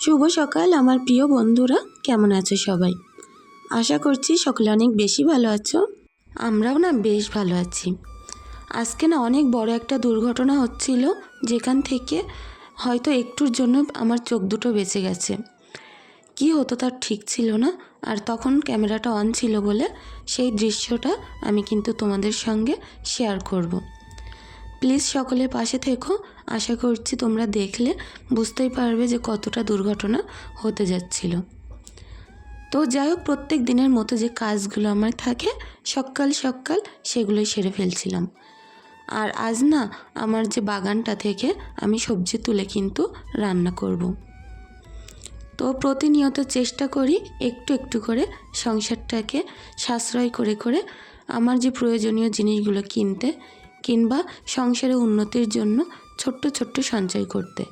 শুভ সকাল, আমার প্রিয় বন্ধুরা। কেমন আছো সবাই? আশা করছি সকলে অনেক বেশি ভালো আছো। আমরাও না বেশ ভালো আছি। আজকে না অনেক বড় একটা দুর্ঘটনা হচ্ছিল, যেখান থেকে হয়তো একটুর জন্য আমার চোখ দুটো বেঁচে গেছে। কি হতো তার ঠিক ছিল না, আর তখন ক্যামেরাটা অন ছিল বলে সেই দৃশ্যটা আমি কিন্তু তোমাদের সঙ্গে শেয়ার করব। প্লিজ সকলে পাশে থেকো। আশা করছি তোমরা দেখলে বুঝতেই পারবে যে কতটা দুর্ঘটনা হতে যাচ্ছিল। তো যাই হোক, প্রত্যেক দিনের মতো যে কাজগুলো আমার থাকে, সকাল সকাল সেগুলোই সেরে ফেলছিলাম। আর আজ না আমার যে বাগানটা থেকে আমি সবজি তুলে কিন্তু রান্না করব। তো প্রতিনিয়ত চেষ্টা করি একটু একটু করে সংসারটাকে সাশ্রয় করে করে আমার যে প্রয়োজনীয় জিনিসগুলো কিনতে কিংবা সংসারে উন্নতির জন্য ছোট্ট ছোট্ট সঞ্চয় করতে।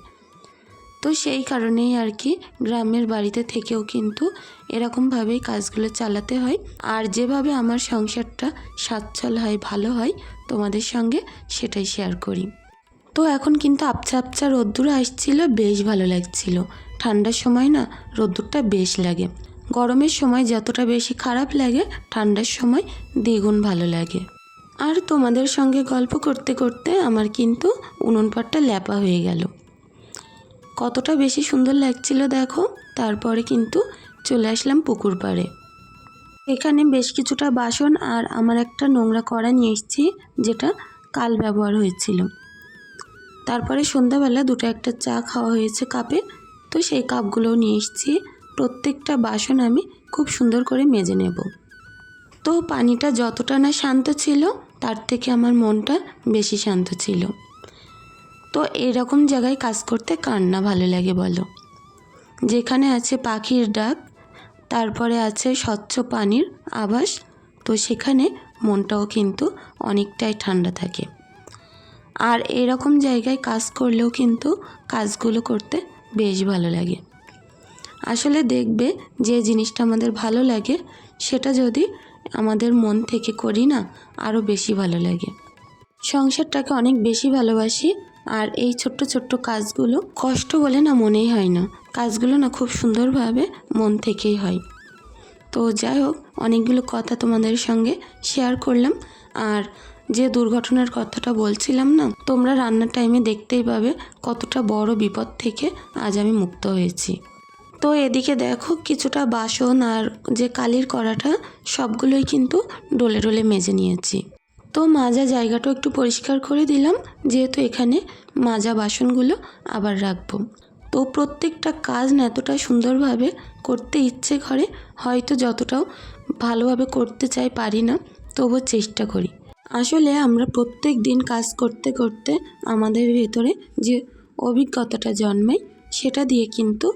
তো সেই কারণেই আর কি গ্রামের বাড়িতে থেকেও কিন্তু এরকমভাবেই কাজগুলো চালাতে হয়। আর যেভাবে আমার সংসারটা সচ্ছল হয়, ভালো হয়, তোমাদের সঙ্গে সেটাই শেয়ার করি। তো এখন কিন্তু আপচা আপচা রোদ্দুর আসছিল, বেশ ভালো লাগছিল। ঠান্ডার সময় না রোদ্দুরটা বেশ লাগে। গরমের সময় যতটা বেশি খারাপ লাগে, ঠান্ডার সময় দ্বিগুণ ভালো লাগে। আর তোমাদের সঙ্গে গল্প করতে করতে আমার কিন্তু উনুন পাটটা ল্যাপা হয়ে গেল। কতটা বেশি সুন্দর লাগছিল দেখো, তারপরে কিন্তু চলে আসলাম পুকুর পাড়ে। এখানে বেশ কিছুটা বাসন আর আমার একটা নোংরা কড়া নিয়ে এসেছি, যেটা কাল ব্যবহার হয়েছিল। তারপরে সন্ধ্যাবেলা দুটো একটা চা খাওয়া হয়েছে কাপে, তো সেই কাপগুলোও নিয়ে এসেছি। প্রত্যেকটা বাসন আমি খুব সুন্দর করে মেজে নেব। তো পানিটা যতটা না শান্ত ছিল তার থেকে আমার মনটা বেশি শান্ত ছিল। তো এরকম জায়গায় কাজ করতে কার না ভালো লাগে বলো? যেখানে আছে পাখির ডাক, তারপরে আছে স্বচ্ছ পানির আবাস তো সেখানে মনটাও কিন্তু অনেকটাই ঠান্ডা থাকে। আর এরকম জায়গায় কাজ করলেও কিন্তু কাজগুলো করতে বেশ ভালো লাগে। আসলে দেখবে যে জিনিসটা আমাদের ভালো লাগে, সেটা যদি আমাদের মন থেকে করি না আরও বেশি ভালো লাগে। সংসারটাকে অনেক বেশি ভালোবাসি, আর এই ছোট্ট ছোট্ট কাজগুলো কষ্ট বলে না মনেই হয় না। কাজগুলো না খুব সুন্দরভাবে মন থেকেই হয়। তো যাই হোক, অনেকগুলো কথা তোমাদের সঙ্গে শেয়ার করলাম, আর যে দুর্ঘটনার কথাটা বলছিলাম না, তোমরা রান্নার টাইমে দেখতেই পাবে কতটা বড় বিপদ থেকে আজ আমি মুক্ত হয়েছি। তো এদিকে দেখো কিছুটা বাসন আর যে কালির কড়াটা, সবগুলোই কিন্তু ডলে ডলে মেজে নিয়েছি। তো মাজা জায়গাটা একটু পরিষ্কার করে দিলাম, যেহেতু এখানে মাজা বাসনগুলো আবার রাখব। তো প্রত্যেকটা কাজ না এতটা সুন্দরভাবে করতে ইচ্ছে করে, হয়তো যতটাও ভালোভাবে করতে চাই পারি না তবুও চেষ্টা করি। আসলে আমরা প্রত্যেক দিন কাজ করতে করতে আমাদের ভেতরে যে অভিজ্ঞতাটা জন্মায়, সেটা দিয়ে কিন্তু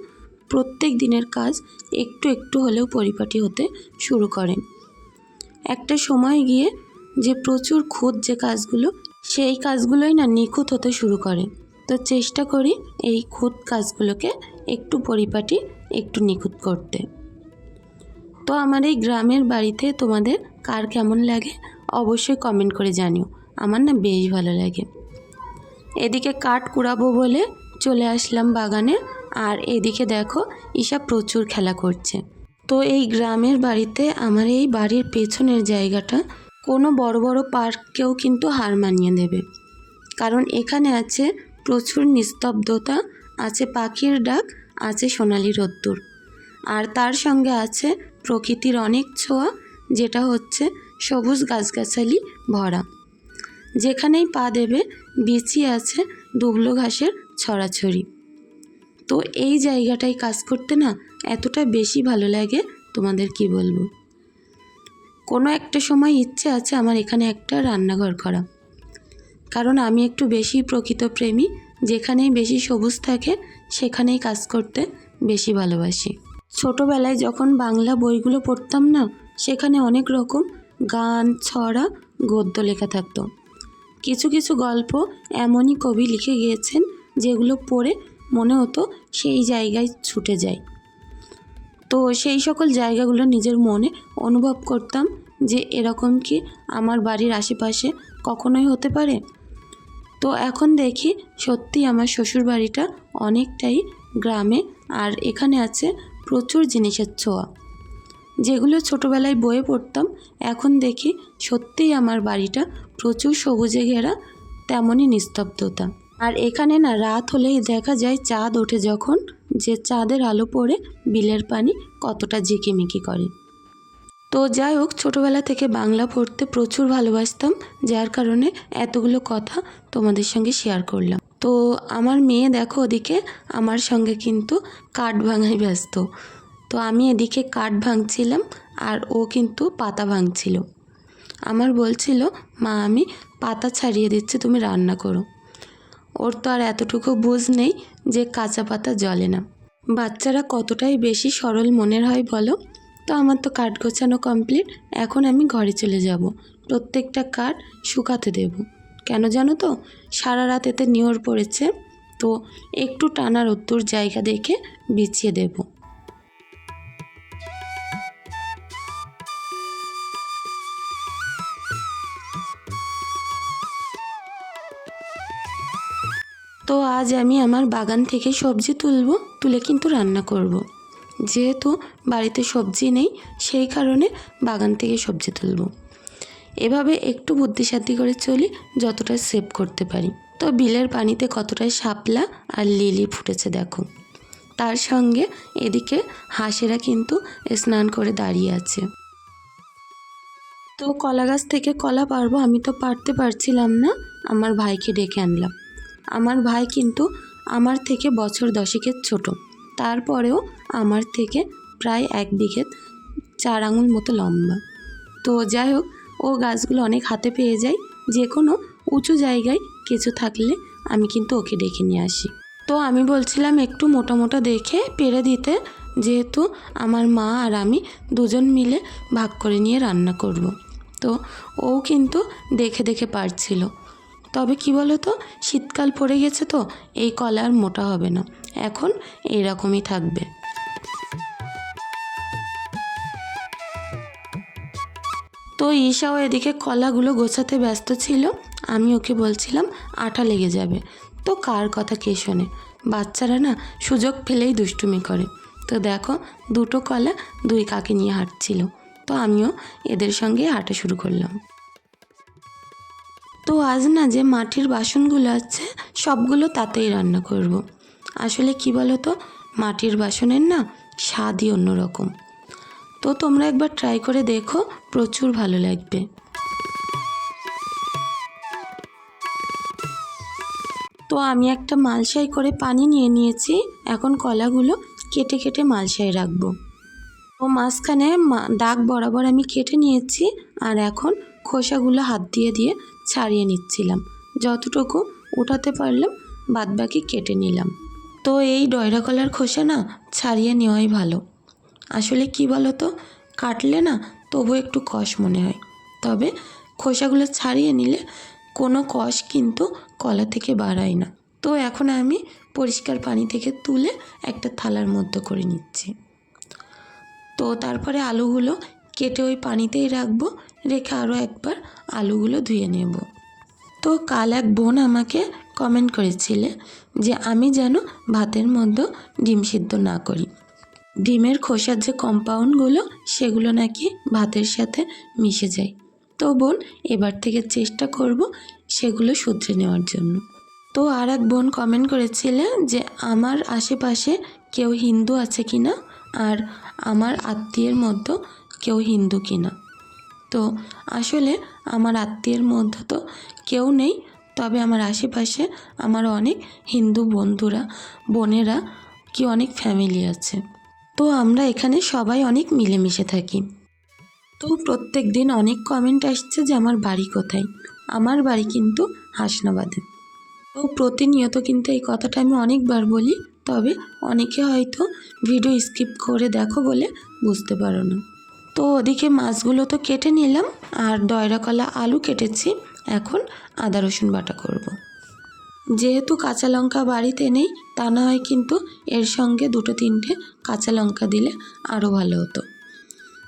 প্রত্যেক দিনের কাজ একটু একটু হলেও পরিপাটি হতে শুরু করে একটা সময় গিয়ে যে প্রচুর খুঁত যে কাজগুলো, সেই কাজগুলোই না নিখুঁত হতে শুরু করে। তো চেষ্টা করি এই খুঁত কাজগুলোকে একটু পরিপাটি, একটু নিখুঁত করতে। তো আমার এই গ্রামের বাড়িতে তোমাদের কার কেমন লাগে অবশ্যই কমেন্ট করে জানিও। আমার না বেশ ভালো লাগে। এদিকে কাঠ কুড়াবো বলে চলে আসলাম বাগানে। আর এদিকে দেখো, ঈশা প্রচুর খেলা করছে। তো এই গ্রামের বাড়িতে আমার এই বাড়ির পেছনের জায়গাটা কোনো বড় বড় পার্ককেও কিন্তু হার মানিয়ে দেবে কারণ এখানে আছে প্রচুর নিস্তব্ধতা, আছে পাখির ডাক, আছে সোনালি রোদ্দুর। আর তার সঙ্গে আছে প্রকৃতির অনেক ছোঁয়া, যেটা হচ্ছে সবুজ গাছগাছালি ভরা। যেখানেই পা দেবে বিছিয়ে আছে দুবলো ঘাসের ছড়াছড়ি। তো এই জায়গাটায় কাজ করতে না এতটা বেশি ভালো লাগে, তোমাদের কি বলব? কোনো একটা সময় ইচ্ছে আছে আমার এখানে একটা রান্নাঘর করা। কারণ আমি একটু বেশি প্রকৃত প্রেমী যেখানেই বেশি সবুজ থাকে, সেখানেই কাজ করতে বেশি ভালোবাসি। ছোটোবেলায় যখন বাংলা বইগুলো পড়তাম না, সেখানে অনেক রকম গান, ছড়া, গদ্য লেখা থাকতো। কিছু কিছু গল্প এমনই কবি লিখে গিয়েছেন, যেগুলো পড়ে মনে হতো সেই জায়গায় ছুটে যায় তো সেই সকল জায়গাগুলো নিজের মনে অনুভব করতাম যে এরকম কি আমার বাড়ির আশেপাশে কখনোই হতে পারে। তো এখন দেখি সত্যি আমার শ্বশুর বাড়িটা অনেকটাই গ্রামে আর এখানে আছে প্রচুর জিনিসের ছোঁয়া। যেগুলো ছোটোবেলায় বয়ে পড়তাম, এখন দেখি সত্যিই আমার বাড়িটা প্রচুর সবুজে ঘেরা, তেমনই নিস্তব্ধতা। আর এখানে না রাত হলেই দেখা যায় চাঁদ ওঠে যখন যে চাঁদের আলো পড়ে বিলের পানি কতটা ঝিকিমিকি করে। তো যাই হোক, ছোটোবেলা থেকে বাংলা পড়তে প্রচুর ভালোবাসতাম, যার কারণে এতগুলো কথা তোমাদের সঙ্গে শেয়ার করলাম। তো আমার মেয়ে দেখো ওদিকে, আমার সঙ্গে কিন্তু কাঠ ভাঙায় ব্যস্ত। তো আমি এদিকে কাঠ ভাঙছিলাম আর ও কিন্তু পাতা ভাঙছিল। আমার বলছিল, মা, আমি পাতা ছাড়িয়ে দিচ্ছি, তুমি রান্না করো। ওর তো আর এতটুকু বুঝ নেই যে কাঁচা পাতা জ্বলে না। বাচ্চারা কতটাই বেশি সরল মনের হয় বলো? তো আমার তো কাঠ গোছানো কমপ্লিট এখন আমি ঘরে চলে যাব। প্রত্যেকটা কাঠ শুকাতে দেব। কেন জানো তো? সারা রাত এতে নিয়র পড়েছে। তো একটু টানা রোদ্দুর জায়গা দেখে বিছিয়ে দেব। আজ আমি আমার বাগান থেকে সবজি তুলব, তুলে কিন্তু রান্না করব। যেহেতু বাড়িতে সবজি নেই, সেই কারণে বাগান থেকে সবজি তুলব। এভাবে একটু বুদ্ধিসাদ্ধি করে চলি, যতটা সেভ করতে পারি। তো বিলের পানিতে কতটা শাপলা আর লিলি ফুটেছে দেখো। তার সঙ্গে এদিকে হাঁসেরা কিন্তু স্নান করে দাঁড়িয়ে আছে। তো কলা গাছ থেকে কলা পারব, আমি তো পারতে পারছিলাম না, আমার ভাইকে ডেকে আনলাম। আমার ভাই কিন্তু আমার থেকে বছর দশেকের ছোট। তারপরেও আমার থেকে প্রায় এক বিঘে চার আঙুল মতো লম্বা। তো যাই হোক, ও গাছগুলো অনেক হাতে পেয়ে যায়। যে কোনো উঁচু জায়গায় কিছু থাকলে আমি কিন্তু ওকে ডেকে নিয়ে আসি। তো আমি বলছিলাম, একটু মোটা মোটা দেখে পেরে দিতে। যেহেতু আমার মা আর আমি দুজন মিলে ভাগ করে নিয়ে রান্না করব। তো ও কিন্তু দেখে দেখে পারছিল। তবে কি বলো তো শীতকাল পড়ে গেছে তো, এই কলা আর মোটা হবে না। এখন এইরকমই থাকবে। তো ঈশাও এদিকে কলাগুলো গোছাতে ব্যস্ত ছিল। আমি ওকে বলছিলাম আঠা লেগে যাবে। তো কার কথা কে শোনে? বাচ্চারা না সুযোগ পেলেই দুষ্টুমি করে। তো দেখো, দুটো কলা দুই কাকে নিয়ে হাঁটছিল। তো আমিও এদের সঙ্গে হাঁটা শুরু করলাম। তো আজ না যে মাটির বাসনগুলো আছে, সবগুলো তাতেই রান্না করব। আসলে কি বলো তো মাটির বাসনের না স্বাদই অন্যরকম। তো তোমরা একবার ট্রাই করে দেখো, প্রচুর ভালো লাগবে। তো আমি একটা মালসাই করে পানি নিয়ে নিয়েছি, এখন কলাগুলো কেটে কেটে মালসায় রাখব। ও মাঝখানে দাগ বরাবর আমি কেটে নিয়েছি, আর এখন খোসাগুলো হাত দিয়ে দিয়ে ছাড়িয়ে নিচ্ছিলাম। যতটুকু উঠাতে পারলাম, বাদবাকি কেটে নিলাম। তো এই ডয়রা কলার খোসা না ছাড়িয়ে নেওয়াই ভালো। আসলে কি বলো তো কাটলে না তবু একটু কষ মনে হয়। তবে খোসাগুলো ছাড়িয়ে নিলে কোনো কষ কিন্তু কলা থেকে বাড়ায় না। তো এখন আমি পরিষ্কার পানি থেকে তুলে একটা থালার মধ্যে করে নিচ্ছি। তো তারপরে আলুগুলো কেটে ওই পানিতেই রাখব। রেখে আরও একবার আলুগুলো ধুয়ে নেব। তো কাল এক বোন আমাকে কমেন্ট করেছিলে যে আমি যেন ভাতের মধ্যে ডিম সিদ্ধ না করি। ডিমের খোসার যে কম্পাউন্ডগুলো সেগুলো নাকি ভাতের সাথে মিশে যায়। তো বোন, এবার থেকে চেষ্টা করব সেগুলো শুধরে নেওয়ার জন্য। তো আর এক বোন কমেন্ট করেছিলে যে আমার আশেপাশে কেউ হিন্দু আছে কি না আর আমার আত্মীয়ের মধ্যে কেউ হিন্দু কি না তো আসলে আমার আত্মীয়ের মধ্যে তো কেউ নেই। তবে আমার আশেপাশে আমার অনেক হিন্দু বন্ধুরা, বোনেরা কি অনেক ফ্যামিলি আছে। তো আমরা এখানে সবাই অনেক মিলেমিশে থাকি। তো প্রত্যেক দিন অনেক কমেন্ট আসছে যে আমার বাড়ি কোথায়? আমার বাড়ি কিন্তু হাসনাবাদে। তো প্রতিনিয়ত কিন্তু এই কথাটা আমি অনেকবার বলি, তবে অনেকে হয়তো ভিডিও স্কিপ করে দেখো বলে বুঝতে পারো না। তো ওদিকে মাছগুলো তো কেটে নিলাম আর দয়রা কলা আলু কেটেছি এখন আদা, রসুন বাটা করব। যেহেতু কাঁচা লঙ্কা বাড়িতে নেই, তা না হয় কিন্তু এর সঙ্গে দুটো তিনটে কাঁচা লঙ্কা দিলে আরও ভালো হতো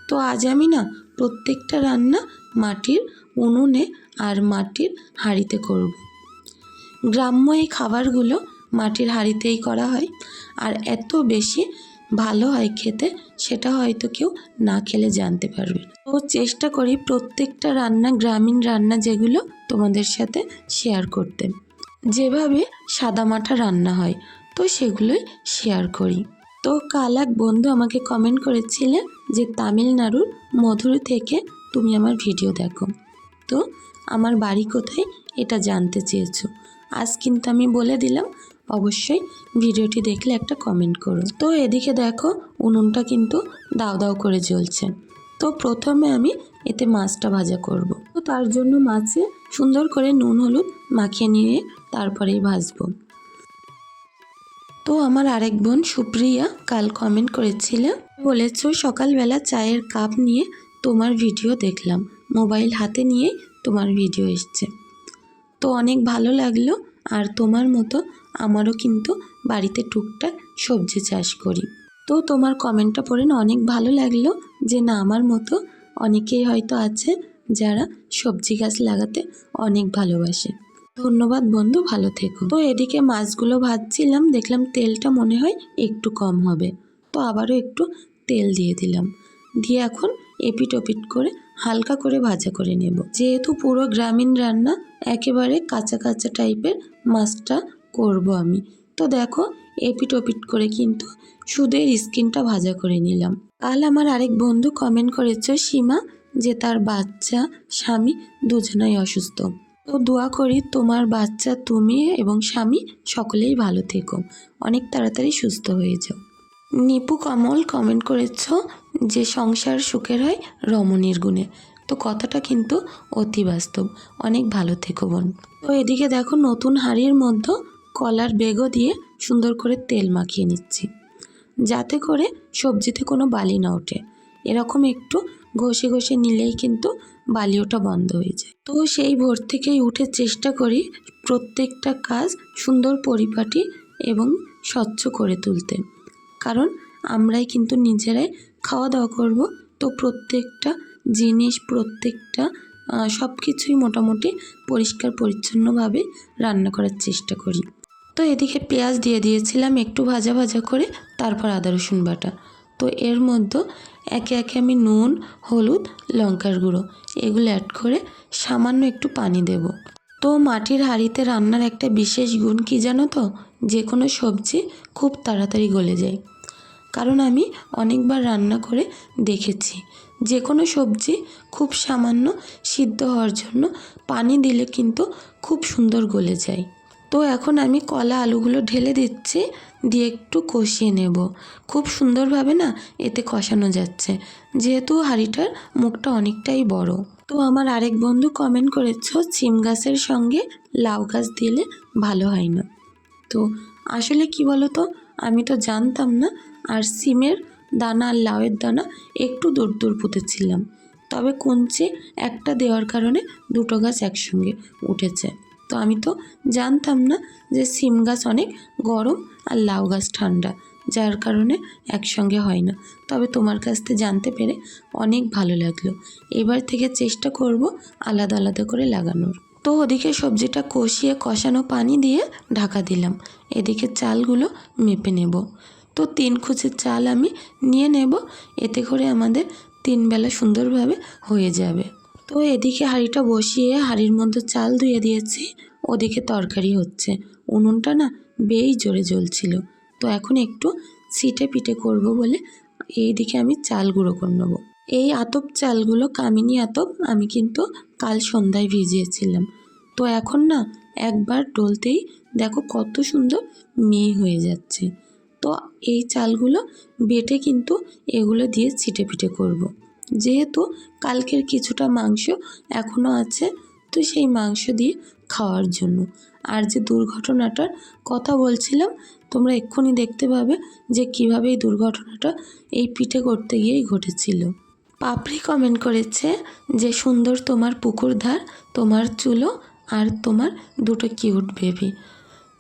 তো আজ আমি না প্রত্যেকটা রান্না মাটির উনুনে আর মাটির হাঁড়িতে করব। গ্রাম্য এই খাবারগুলো মাটির হাঁড়িতেই করা হয় আর এত বেশি ভালো হয় খেতে, সেটা হয়তো কেউ না খেলে জানতে পারবে। তো চেষ্টা করি প্রত্যেকটা রান্না, গ্রামীণ রান্না যেগুলো তোমাদের সাথে শেয়ার করতে। যেভাবে সাদামাটা রান্না হয়, তো সেগুলোই শেয়ার করি। তো কাল এক বন্ধু আমাকে কমেন্ট করেছিলে যে তামিলনাড়ুর মধুর থেকে তুমি আমার ভিডিও দেখো। তো আমার বাড়ি কোথায় এটা জানতে চেয়েছো। আজ কিন্তু আমি বলে দিলাম অবশ্যই ভিডিওটি দেখলে একটা কমেন্ট করুন তো এদিকে দেখো, উনুনটা কিন্তু দাও দাও করে জ্বলছে। তো প্রথমে আমি এতে মাছটা ভাজা করব। তো তার জন্য মাছে সুন্দর করে নুন, হলুদ মাখিয়ে নিয়ে তারপরেই ভাজবো। তো আমার আরেক বোন সুপ্রিয়া কাল কমেন্ট করেছিল, বলেছ সকালবেলা চায়ের কাপ নিয়ে তোমার ভিডিও দেখলাম। মোবাইল হাতে নিয়ে তোমার ভিডিও এসছে। তো অনেক ভালো লাগল আর তোমার মতো আমারও কিন্তু বাড়িতে টুকটাক সবজি চাষ করি। তো তোমার কমেন্টটা পড়ে না অনেক ভালো লাগল যে না, আমার মতো অনেকেই হয়তো আছে যারা সবজি গাছ লাগাতে অনেক ভালোবাসে। ধন্যবাদ বন্ধু, ভালো থেকো। তো এদিকে মাছগুলো ভাজছিলাম, দেখলাম তেলটা মনে হয় একটু কম হবে। তো আবারও একটু তেল দিয়ে দিলাম। দিয়ে এখন এপিট ওপিট করে হালকা করে ভাজা করে নেব। যেহেতু পুরো গ্রামীণ রান্না, একেবারে কাঁচা কাঁচা টাইপের মাছটা করব আমি। তো দেখো, এপিট ওপিট করে কিন্তু সুদের স্কিনটা ভাজা করে নিলাম। কাল আমার আরেক বন্ধু কমেন্ট করেছে, সীমা, যে তার বাচ্চা, স্বামী দুজনাই অসুস্থ। তো দোয়া করি তোমার বাচ্চা, তুমি এবং স্বামী সকলেই ভালো থেকো। অনেক তাড়াতাড়ি সুস্থ হয়ে যাও। নিপু কমল কমেন্ট করেছ যে সংসার সুখের হয় রমণীর গুণে। তো কথাটা কিন্তু অতি বাস্তব। অনেক ভালো থেকো বোন। তো এদিকে দেখো নতুন হাঁড়ির মধ্যে কলার বেগও দিয়ে সুন্দর করে তেল মাখিয়ে নিচ্ছি। যাতে করে সবজিতে কোনো বালি না ওঠে। এরকম একটু ঘষে ঘষে নিলেই কিন্তু বালি বালিওটা বন্ধ হয়ে যায়। তো সেই ভোর থেকেই উঠে চেষ্টা করি প্রত্যেকটা কাজ সুন্দর পরিপাটি এবং স্বচ্ছ করে তুলতে। কারণ আমরাই কিন্তু নিজেরাই খাওয়া দাওয়া করব। তো প্রত্যেকটা জিনিস, প্রত্যেকটা সব কিছুই মোটামুটি পরিষ্কার, পরিচ্ছন্নভাবে রান্না করার চেষ্টা করি। তো এদিকে পেঁয়াজ দিয়ে দিয়েছিলাম একটু ভাজা ভাজা করে, তারপর আদা, রসুন বাটা। তো এর মধ্যে একে একে আমি নুন, হলুদ, লঙ্কার গুঁড়ো এগুলো অ্যাড করে সামান্য একটু পানি দেব। তো মাটির হাঁড়িতে রান্নার একটা বিশেষ গুণ কি জানো তো? যে কোনো সবজি খুব তাড়াতাড়ি গলে যায়। কারণ আমি অনেকবার রান্না করে দেখেছি। যে কোনো সবজি খুব সামান্য সিদ্ধ হওয়ার জন্য পানি দিলে কিন্তু খুব সুন্দর গলে যায়। তো এখন আমি কলা আলুগুলো ঢেলে দিচ্ছি, দিয়ে একটু কষিয়ে নেব। খুব সুন্দরভাবে না এতে কষানো যাচ্ছে, যেহেতু হাঁড়িটার মুখটা অনেকটাই বড়। তো আমার আরেক বন্ধু কমেন্ট করেছ সিম গাছের সঙ্গে লাউ গাছ দিলে ভালো হয় না। তো আসলে কি বলো তো আমি তো জানতাম না আর সিমের দানা আর লাউয়ের দানা একটু দূর দূর পুঁতেছিলাম। তবে কুঞ্চি একটা দেওয়ার কারণে দুটো গাছ একসঙ্গে উঠেছে। তো আমি তো জানতাম না যে সিম গাছ অনেক গরম আর লাউ গাছ ঠান্ডা, যার কারণে একসঙ্গে হয় না। তবে তোমার কাছ থেকে জানতে পেরে অনেক ভালো লাগল। এবার থেকে চেষ্টা করব আলাদা আলাদা করে লাগানোর। তো ওদিকে সবজিটা কষিয়ে, কষানো পানি দিয়ে ঢাকা দিলাম। এদিকে চালগুলো মেপে নেব। তো তিন কুচি চাল আমি নিয়ে নেব। এতে করে আমাদের তিন বেলা সুন্দরভাবে হয়ে যাবে। তো এদিকে হাঁড়িটা বসিয়ে হাঁড়ির মধ্যে চাল ধুয়ে দিয়েছি। ওদিকে তরকারি হচ্ছে। উনুনটা না বেশ জোরে জ্বলছিল। তো এখন একটু সিটে পিটে করব বলে এই দিকে আমি চাল গুঁড়ো করে নেব। এই আতপ চালগুলো কামিনী আতপ, আমি কিন্তু কাল সন্ধ্যায় ভিজিয়েছিলাম। তো এখন না একবার ডলতেই দেখো কত সুন্দর মেয়ে হয়ে যাচ্ছে। তো এই চালগুলো বেটে কিন্তু এগুলো দিয়ে ছিটে পিটে করব। যেহেতু কালকের কিছুটা মাংস এখনও আছে, তো সেই মাংস দিয়ে খাওয়ার জন্য। আর যে দুর্ঘটনাটার কথা বলছিলাম, তোমরা এক্ষুনি দেখতে পাবে যে কীভাবে এই দুর্ঘটনাটা এই পিঠে করতে গিয়েই ঘটেছিল। পাপড়ি কমেন্ট করেছে যে, সুন্দর তোমার পুকুর ধার, তোমার চুলো আর তোমার দুটো কিউট বেবি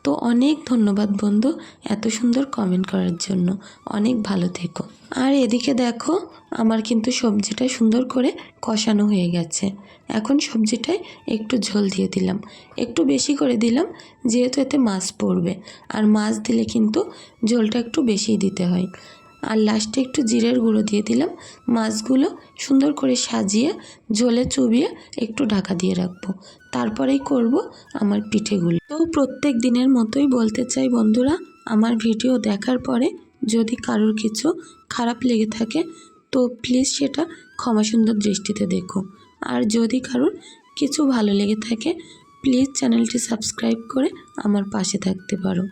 তো অনেক ধন্যবাদ বন্ধু এত সুন্দর কমেন্ট করার জন্য। অনেক ভালো থেকো। আর এদিকে দেখো, আমার কিন্তু সবজিটা সুন্দর করে কষানো হয়ে গেছে। এখন সবজিটায় একটু ঝোল দিয়ে দিলাম। একটু বেশি করে দিলাম, যেহেতু এতে মাছ পড়বে। আর মাছ দিলে কিন্তু ঝোলটা একটু বেশিই দিতে হয়। আর লাস্টে একটু জিরের গুঁড়ো দিয়ে দিলাম। মাছগুলো সুন্দর করে সাজিয়ে ঝোলে চুবিয়ে একটু ঢাকা দিয়ে রাখব। তারপরেই করব আমার পিঠেগুলো। তো প্রত্যেক দিনের মতোই বলতে চাই বন্ধুরা, আমার ভিডিও দেখার পরে যদি কারোর কিছু খারাপ লেগে থাকে, তো প্লিজ সেটা ক্ষমা সুন্দর দৃষ্টিতে দেখো। আর যদি কারোর কিছু ভালো লেগে থাকে প্লিজ চ্যানেলটি সাবস্ক্রাইব করে আমার পাশে থাকতে পারো।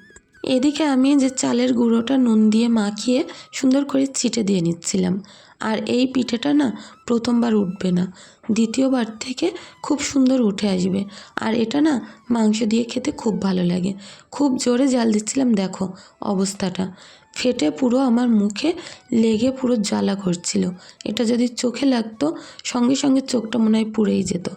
এদিকে আমি যে চালের গুঁড়োটা নুন দিয়ে মাখিয়ে সুন্দর করে ছিটে দিয়ে নিচ্ছিলাম। আর এই পিঠেটা না প্রথমবার উঠবে না। দ্বিতীয়বার থেকে খুব সুন্দর উঠে আসবে। আর এটা না মাংস দিয়ে খেতে খুব ভালো লাগে। খুব জোরে জাল দিচ্ছিলাম, দেখো অবস্থাটা। ফেটে পুরো আমার মুখে লেগে পুরো জ্বালা করছিল। এটা যদি চোখে লাগতো, সঙ্গে সঙ্গে চোখটা মনে হয় পুড়েই যেত।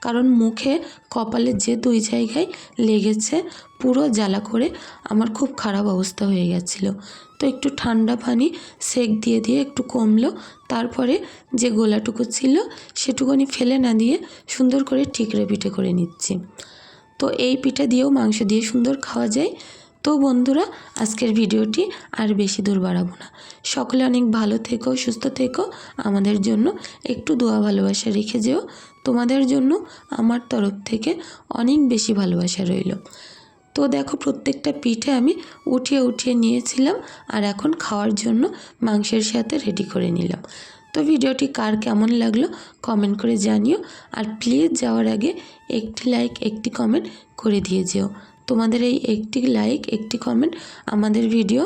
কারণ মুখে, কপালে যে দুই জায়গায় লেগেছে, পুরো জ্বালা করে আমার খুব খারাপ অবস্থা হয়ে গেছিল। তো একটু ঠান্ডা পানি, সেক দিয়ে দিয়ে একটু কমলো। তারপরে যে গোলাটুকু ছিল, সেটুকুনি ফেলে না দিয়ে সুন্দর করে ঠিকরে পিঠে করে নিচ্ছি। তো এই পিঠে দিয়েও মাংস দিয়ে সুন্দর খাওয়া যায়। তো বন্ধুরা, আজকের ভিডিওটি আর বেশি দূর বাড়াবো না। সকলে অনেক ভালো থেকো, সুস্থ থেকো। আমাদের জন্য একটু দোয়া ভালোবাসা রেখে যেও। তোমাদের জন্য আমার তরফ থেকে অনেক বেশি ভালোবাসা রইল। তো দেখো, প্রত্যেকটা পিঠে আমি উঠিয়ে উঠিয়ে নিয়েছিলাম আর এখন খাওয়ার জন্য মাংসের সাথে রেডি করে নিলাম। তো ভিডিওটি কার কেমন লাগল কমেন্ট করে জানিও। আর প্লিজ যাওয়ার আগে একটি লাইক একটি কমেন্ট করে দিয়ে যেও। তোমাদের এই একটি লাইক একটি কমেন্ট আমাদের ভিডিও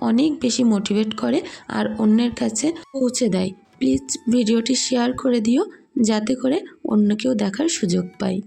অনেক বেশি মোটিভেট করে আর অন্যের কাছে পৌঁছে দেয়। প্লিজ ভিডিওটি শেয়ার করে দিও, যাতে করে অন্য কেউ দেখার সুযোগ পায়।